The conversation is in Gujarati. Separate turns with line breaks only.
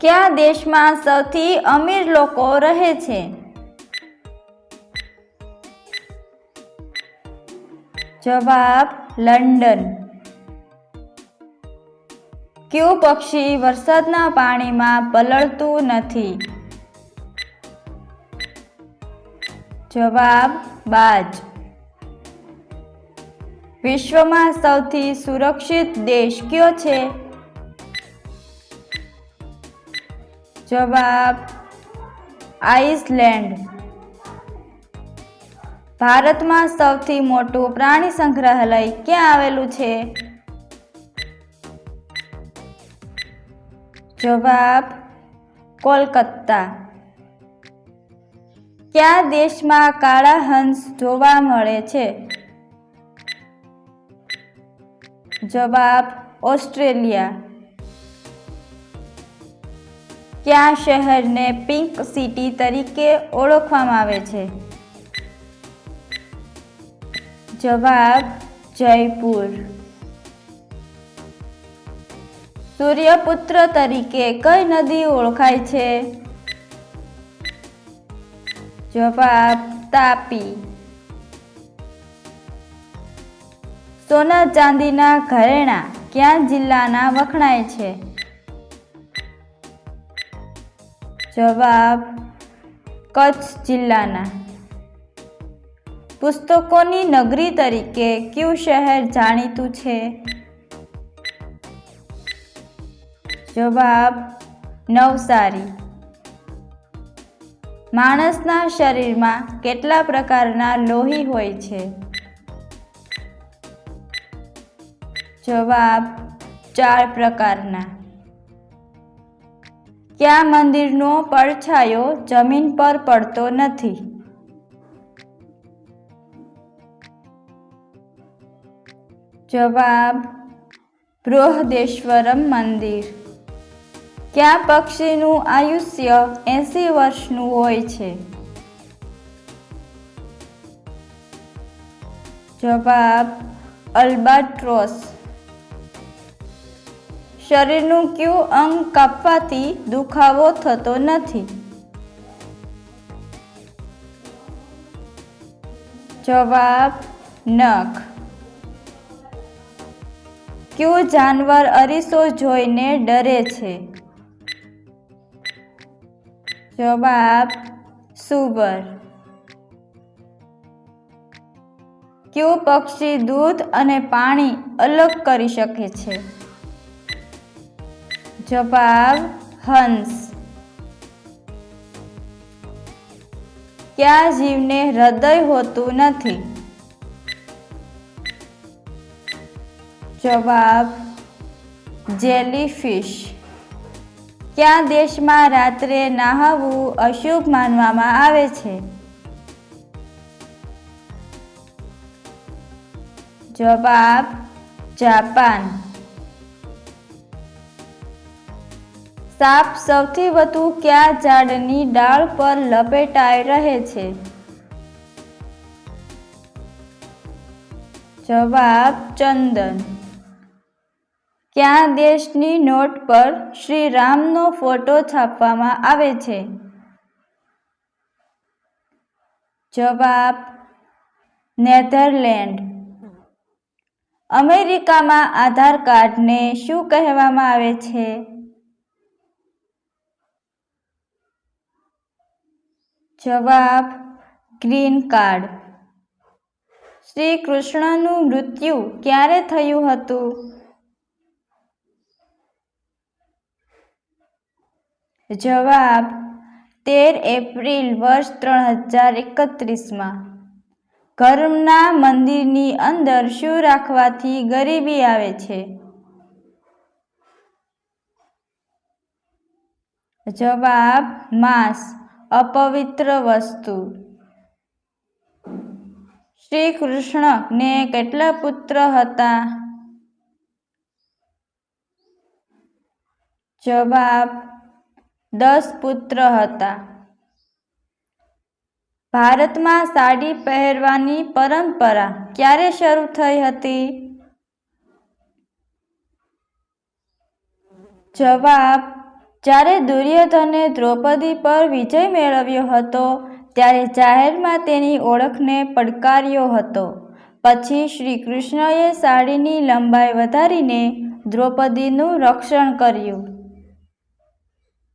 કયા દેશમાં સૌથી અમીર લોકો રહે છે? જવાબ, લંડન. કયું પક્ષી વરસાદના પાણીમાં પલળતું નથી? જવાબ, બાજ. વિશ્વમાં સૌથી સુરક્ષિત દેશ કયો છે? જવાબ આઇસલેન્ડ. ભારતમાં સૌથી મોટું પ્રાણી સંગ્રહાલય ક્યાં આવેલું છે? જવાબ કોલકાતા. કયા દેશમાં કાળા હંસ જોવા મળે છે? જવાબ ઓસ્ટ્રેલિયા. કયા શહેરને પિંક સિટી તરીકે ઓળખવામાં આવે છે? જવાબ, જયપુર. સૂર્યપુત્ર તરીકે કઈ નદી ઓળખાય છે? જવાબ, તાપી. સોના ચાંદીના ઘરેણા ક્યાં જિલ્લાના વખણાય છે? જવાબ કચ્છ જિલ્લાના. પુસ્તકોની નગરી તરીકે કયું શહેર જાણીતું છે? જવાબ નવસારી. માણસના શરીરમાં કેટલા પ્રકારના લોહી હોય છે? જવાબ ચાર પ્રકારના. કયા મંદિરનો પડછાયો જમીન પર પડતો નથી? જવાબ, બૃહદેશ્વરમ મંદિર. ક્યાં પક્ષીનું આયુષ્ય એંસી વર્ષનું હોય છે? જવાબ, અલ્બાટ્રોસ. શરીરનું કયું અંગ કાપવાથી દુખાવો થતો નથી. જવાબ, નખ. કયું જાનવર અરીસો જોઈને ડરે છે? જવાબ સુબર કયું પક્ષી દૂધ અને પાણી અલગ કરી શકે છે? જવાબ હંસ. કયા જીવને હૃદય હોતું નથી? જવાબ જેલીફિશ. કયા દેશમાં રાત્રે નહાવું અશુભ માનવામાં આવે છે? જવાબ જાપાન. સાપ સૌથી વધુ કયા ઝાડની ડાળ પર લપેટાઈ રહે છે? જવાબ, ચંદન. કયા દેશની નોટ પર શ્રી રામનો ફોટો છાપવામાં આવે છે? જવાબ, નેધરલેન્ડ. અમેરિકામાં આધાર કાર્ડને શું કહેવામાં આવે છે? જવાબ ગ્રીન કાર્ડ. શ્રી કૃષ્ણનું મૃત્યુ ક્યારે થયું હતું? જવાબ તેર એપ્રિલ વર્ષ ત્રણ હજાર એકત્રીસમાં. ઘરના મંદિરની અંદર શું રાખવાથી ગરીબી આવે છે? જવાબ માંસ. અપવિત્ર વસ્તુ. શ્રી કૃષ્ણને કેટલા પુત્ર હતા? જવાબ, દસ પુત્ર હતા. ભારતમાં સાડી પહેરવાની પરંપરા ક્યારે શરૂ થઈ હતી? જવાબ જ્યારે દુર્યોધને દ્રૌપદી પર વિજય મેળવ્યો હતો, ત્યારે જાહેરમાં તેની ઓળખને પડકાર્યો હતો. પછી શ્રી કૃષ્ણએ સાડીની લંબાઈ વધારીને દ્રૌપદીનું રક્ષણ કર્યું.